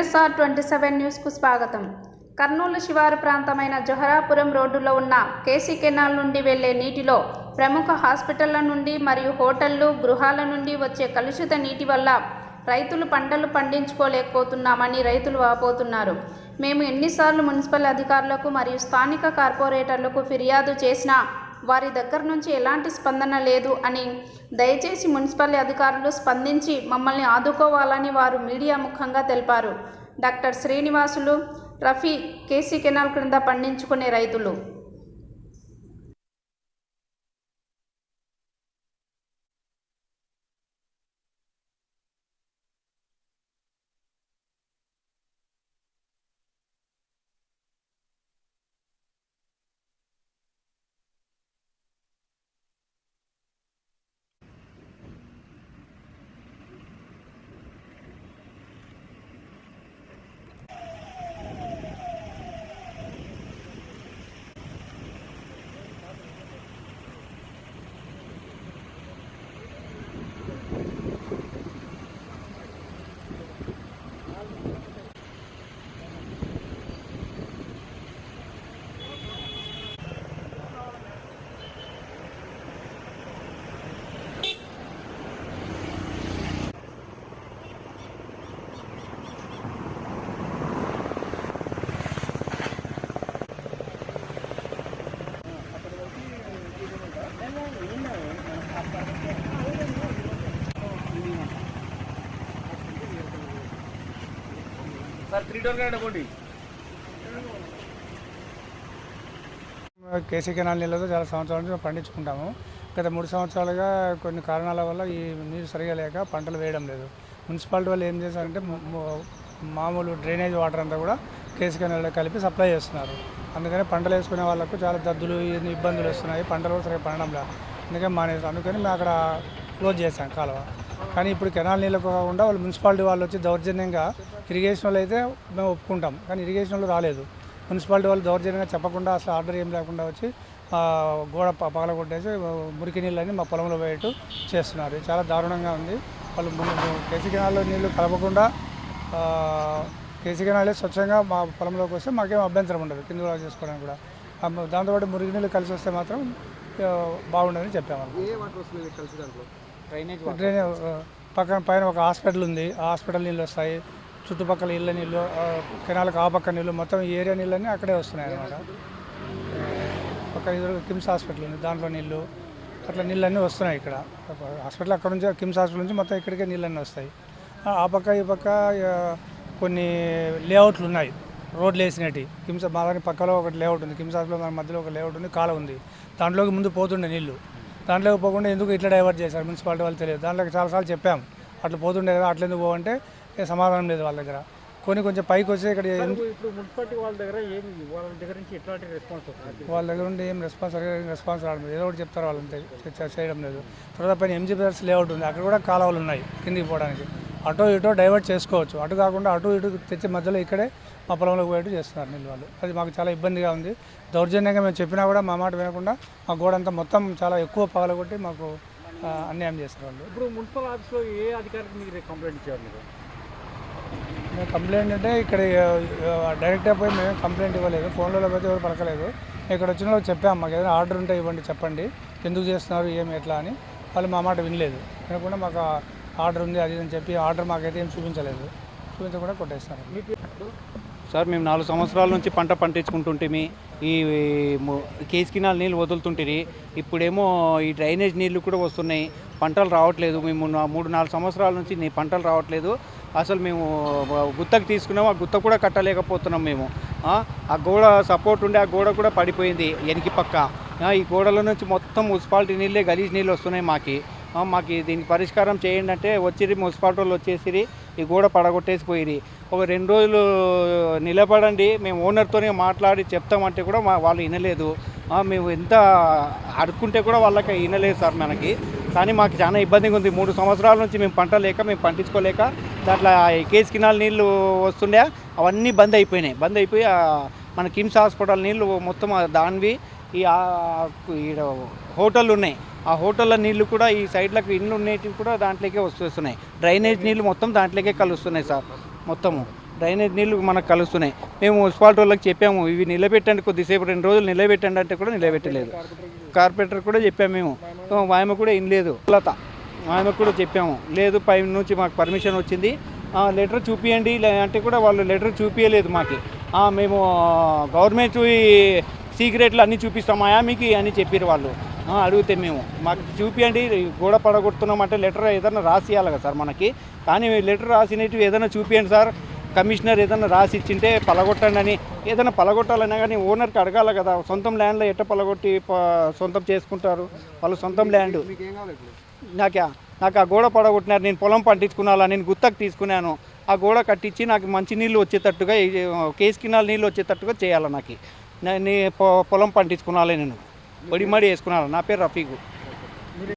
MSR twenty seven న్యూస్కు స్వాగతం. కర్నూలు శివారు ప్రాంతమైన జొహరాపురం రోడ్డులో ఉన్న కేసీ కెనాల్ నుండి వెళ్ళే నీటిలో ప్రముఖ హాస్పిటళ్ళ నుండి మరియు హోటళ్ళు గృహాల నుండి వచ్చే కలుషిత నీటి వల్ల రైతులు పంటలు పండించుకోలేకపోతున్నామని రైతులు వాపోతున్నారు. మేము ఎన్నిసార్లు మున్సిపల్ అధికారులకు మరియు స్థానిక కార్పొరేటర్లకు ఫిర్యాదు చేసినా వారి దగ్గర నుంచి ఎలాంటి స్పందన లేదు అని దయచేసి మున్సిపల్ అధికారులు స్పందించి మమ్మల్ని ఆదుకోవాలని వారు మీడియా ముఖంగా తెలిపారు. Doctor Srinivasulu Rafi KC canal క్రింద పండించుకునే రైతులు. Sir three door KC canal నీళ్ళతో చాలా సంవత్సరాల నుంచి మేము పండించుకుంటాము. గత మూడు సంవత్సరాలుగా కొన్ని కారణాల వల్ల ఈ నీరు సరిగా లేక పంటలు వేయడం లేదు. మున్సిపాలిటీ వాళ్ళు ఏం చేశారంటే మామూలు డ్రైనేజ్ వాటర్ అంతా కూడా కేసీ కెనాల్లో కలిపి సప్లై చేస్తున్నారు. అందుకని పంటలు వేసుకునే వాళ్ళకు చాలా దద్దులు ఇబ్బందులు వస్తున్నాయి. పంటలు కూడా సరిగా పండడం లేదు. అందుకని మానేసాం అందుకని మేము అక్కడ క్లోజ్ చేశాం కాలువ. కానీ ఇప్పుడు కెనాల్ నీళ్ళకు కాకుండా వాళ్ళు మున్సిపాలిటీ వాళ్ళు వచ్చి దౌర్జన్యంగా ఇరిగేషన్ వాళ్ళు అయితే మేము ఒప్పుకుంటాం. కానీ ఇరిగేషన్ వాళ్ళు రాలేదు. మున్సిపాలిటీ వాళ్ళు దౌర్జన్యంగా చెప్పకుండా అసలు ఆర్డర్ ఏం లేకుండా వచ్చి గోడ పగలగొట్టేసి మురికి నీళ్ళని మా పొలంలో పోయేట్టు చేస్తున్నారు. చాలా దారుణంగా ఉంది. వాళ్ళు కేసీ కెనాల్లో నీళ్ళు కలపకుండా కేసీ కెనాలే స్వచ్ఛంగా మా పొలంలోకి వస్తే మాకేం అభ్యంతరం ఉండదు కింద చేసుకోవడానికి కూడా. దాంతోపాటు మురికి నీళ్ళు కలిసి వస్తే మాత్రం బాగుండదని చెప్పాము డ్రైనేజ్ పక్కన పైన ఒక హాస్పిటల్ ఉంది. ఆ హాస్పిటల్ నీళ్ళు వస్తాయి. చుట్టుపక్కల ఇళ్ళ నీళ్ళు కెనాల్కి ఆ పక్క నీళ్ళు మొత్తం ఈ ఏరియా నీళ్ళన్నీ అక్కడే వస్తున్నాయి అన్నమాట. పక్కన ఎదురు కిమ్స్ హాస్పిటల్ ఉంది. దాంట్లో నీళ్ళు అట్లా నీళ్ళన్నీ వస్తున్నాయి ఇక్కడ. హాస్పిటల్ అక్కడ నుంచి కిమ్స్ హాస్పిటల్ నుంచి మొత్తం ఇక్కడికే నీళ్ళన్నీ వస్తాయి. ఆ పక్క ఈ పక్క కొన్ని లేఅవుట్లు ఉన్నాయి. రోడ్లు వేసినట్టు కిమ్స్ మా దాని పక్కలో ఒకటి లేఅవుట్ ఉంది. కిమ్స్ హాస్పిటల్ మధ్యలో ఒక లేఅవుట్ ఉంది. కాలం ఉంది. దాంట్లోకి ముందు పోతుండే నీళ్ళు. దాంట్లోకి పోకుండా ఎందుకు ఇట్లా డైవర్ట్ చేశారు? మున్సిపాలిటీ వాళ్ళు తెలియదు. దాంట్లోకి చాలాసార్లు చెప్పాం. అట్లా పోతుండే కదా అట్లా ఎందుకు పోవంటే సమాధానం లేదు వాళ్ళ దగ్గర. కొన్ని కొంచెం పైకి వచ్చి ఇక్కడ వాళ్ళ దగ్గర ఏమి వాళ్ళ దగ్గర నుంచి ఎట్లాంటి రెస్పాన్స్ వస్తుంది? వాళ్ళ దగ్గర ఉండి ఏం రెస్పాన్స్ రెస్పాన్స్ రావడం లేదు. ఏదో ఒకటి చెప్తారు వాళ్ళంతే. చేయడం లేదు. తర్వాత పైన ఎంజీ బ్రదర్స్ లేఅవుట్ ఉంది. అక్కడ కూడా కాలువలు ఉన్నాయి కిందికి పోవడానికి. అటో ఇటో డైవర్ట్ చేసుకోవచ్చు. అటు కాకుండా అటు ఇటు తెచ్చి మధ్యలో ఇక్కడే మా పొలంలోకి పోయేట్టు చేస్తున్నారు నీళ్ళు వాళ్ళు అది మాకు చాలా ఇబ్బందిగా ఉంది. దౌర్జన్యంగా మేము చెప్పినా కూడా మా మాట వినకుండా మా గోడంతా మొత్తం చాలా ఎక్కువ పగలగొట్టి మాకు అన్యాయం చేస్తారు వాళ్ళు. ఇప్పుడు మున్సిపల్ ఆఫీస్లో ఏ అధికారికి మీరు కంప్లైంట్ ఇచ్చారు మేము కంప్లైంట్ అంటే ఇక్కడ డైరెక్ట్గా పోయి మేము కంప్లైంట్ ఇవ్వలేదు. ఫోన్లో పోతే ఎవరు పలకలేదు. ఇక్కడ వచ్చిన వాళ్ళు చెప్పాము మాకు ఏదైనా ఆర్డర్ ఉంటే ఇవ్వండి చెప్పండి. ఎందుకు చేస్తున్నారు ఏమి ఎట్లా అని. వాళ్ళు మా మాట వినలేదు. వినకుండా మాకు ఆర్డర్ ఉంది అది ఇది అని చెప్పి ఆర్డర్ మాకైతే ఏం చూపించలేదు. చూపించకుండా కొట్టేస్తారు. సార్ మేము నాలుగు సంవత్సరాల నుంచి పంట పండించుకుంటుంటిమి. ఈ కేసుకినాల నీళ్ళు వదులుతుంటిరి. ఇప్పుడేమో ఈ డ్రైనేజ్ నీళ్ళు కూడా వస్తున్నాయి. పంటలు రావట్లేదు. మేము మూడు నాలుగు సంవత్సరాల నుంచి నీ పంటలు రావట్లేదు. అసలు మేము గుత్తకు తీసుకున్నాం. ఆ గుత్త కూడా కట్టలేకపోతున్నాం మేము. ఆ, గోడ సపోర్ట్ ఉండే ఆ గోడ కూడా పడిపోయింది. వెనక పక్క. ఈ గోడల నుంచి మొత్తం మున్సిపాలిటీ నీళ్ళే గలీజ్ నీళ్ళు వస్తున్నాయి మాకు. మాకు దీనికి పరిష్కారం చేయండి అంటే వచ్చిరి మున్సిపాలిటీ వాళ్ళు వచ్చేసిరి ఈ గోడ పడగొట్టేసి పోయిరి ఒక రెండు రోజులు నిలబడండి మేము ఓనర్తోనే మాట్లాడి చెప్తామంటే కూడా మా వాళ్ళు వినలేదు. మేము ఎంత అడుక్కుంటే కూడా వాళ్ళకి వినలేదు సార్ మనకి. కానీ మాకు చాలా ఇబ్బందిగా ఉంది. మూడు సంవత్సరాల నుంచి మేము పంట లేక మేము పండించుకోలేక దాంట్లో ఈ కేసు కినాల్ నీళ్ళు వస్తుండే అవన్నీ బంద్ అయిపోయినాయి. బంద్ అయిపోయి మన కిమ్స్ హాస్పిటల్ నీళ్ళు మొత్తం దానివి ఈ ఈడ హోటళ్ళు ఉన్నాయి. ఆ హోటళ్ళ నీళ్ళు కూడా ఈ సైడ్లకు ఇండ్లు ఉండేటివి కూడా దాంట్లోకే వస్తున్నాయి. డ్రైనేజ్ నీళ్ళు మొత్తం దాంట్లోకే కలుస్తున్నాయి సార్. మొత్తము. డ్రైనేజ్ నీళ్ళు మనకు కలుస్తున్నాయి. మేము మున్సిపాలిటీ వాళ్ళకి చెప్పాము ఇవి నిలబెట్టండి కొద్దిసేపు రెండు రోజులు నిలబెట్టండి అంటే కూడా నిలబెట్టలేదు. కార్పొరేటర్ కూడా చెప్పాము మేము. వాయమ కూడా ఇన్లేదు లత ఆమె కూడా చెప్పాము. లేదు పై నుంచి మాకు పర్మిషన్ వచ్చింది. లెటర్ చూపియండి అంటే కూడా వాళ్ళు లెటర్ చూపించలేదు మాకు. మేము గవర్నమెంట్ సీక్రెట్లు అన్నీ చూపిస్తామాయా మీకు అని చెప్పారు వాళ్ళు. అడిగితే మేము. మాకు చూపియండి గోడ పడగొడుతున్నామంటే లెటర్ ఏదైనా రాసి ఇవ్వాలి కదా సార్ మనకి. కానీ లెటర్ రాసినట్టు ఏదైనా చూపియండి సార్. కమిషనర్ ఏదైనా రాసి ఇచ్చింటే పలగొట్టండి అని. ఏదైనా పలగొట్టాలన్నా కానీ ఓనర్కి అడగాలి కదా. సొంతం ల్యాండ్లో ఎట్ట పలగొట్టి సొంతం చేసుకుంటారు? వాళ్ళు సొంతం ల్యాండ్. నాకా నాకు ఆ గోడ పడగొట్టినారు. నేను పొలం పండించుకున్నాలా? నేను గుత్తకు తీసుకున్నాను. ఆ గోడ కట్టించి నాకు మంచి నీళ్ళు వచ్చేటట్టుగా ఈ కేసు నీళ్ళు వచ్చేటట్టుగా చేయాలి నాకు? పొలం పండించుకున్నాలే నేను. బడి మడి వేసుకున్నాను. నా పేరు రఫీకు.